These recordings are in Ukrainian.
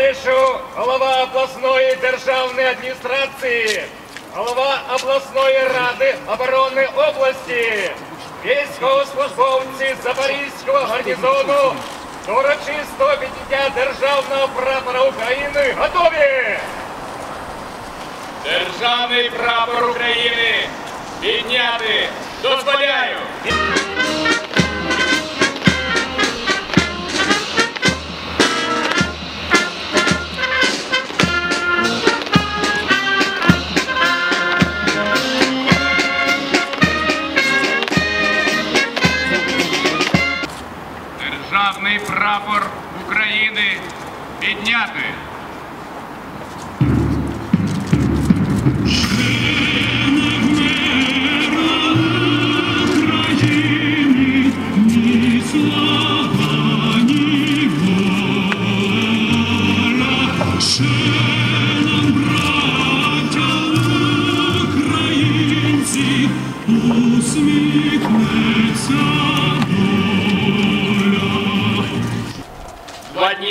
прошу голова обласної державної адміністрації, голова обласної ради оборони області, військовослужбовці Запорізького гарнізону до урочистого підняття державного прапора України готові! Державний прапор України підняти дозволяю. Державний прапор України підняти. Усміхнеться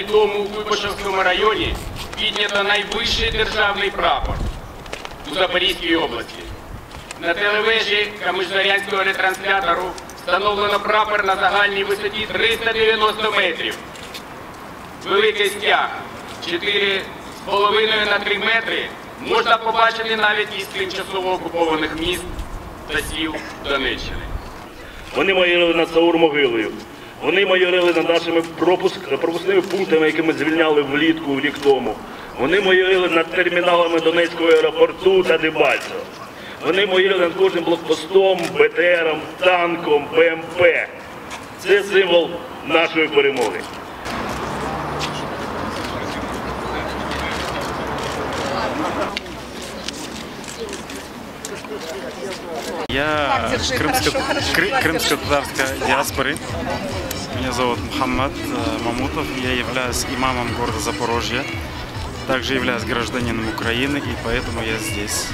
тому у Куйбишевському районі піднято найвищий державний прапор у Запорізькій області. На телевежі Камишзарянського ретранслятору встановлено прапор на загальній висоті 390 метрів. Великий стяг 4,5 на 3 метри можна побачити навіть із тимчасово окупованих міст та сіл Донеччини. Вони майорили над Саур-могилою. Вони майорили над нашими пропуск, пропускними пунктами, які ми звільняли влітку рік тому. Вони майорили над терміналами Донецького аеропорту та Дебальцево. Вони майорили над кожним блокпостом, БТРом, танком, БМП. Це символ нашої перемоги. Я крымско- кры- крымско-татарской диаспоры. Меня зовут Мухаммад э, Мамутов. Я являюсь имамом города Запорожья. Также являюсь гражданином Украины, и поэтому я здесь.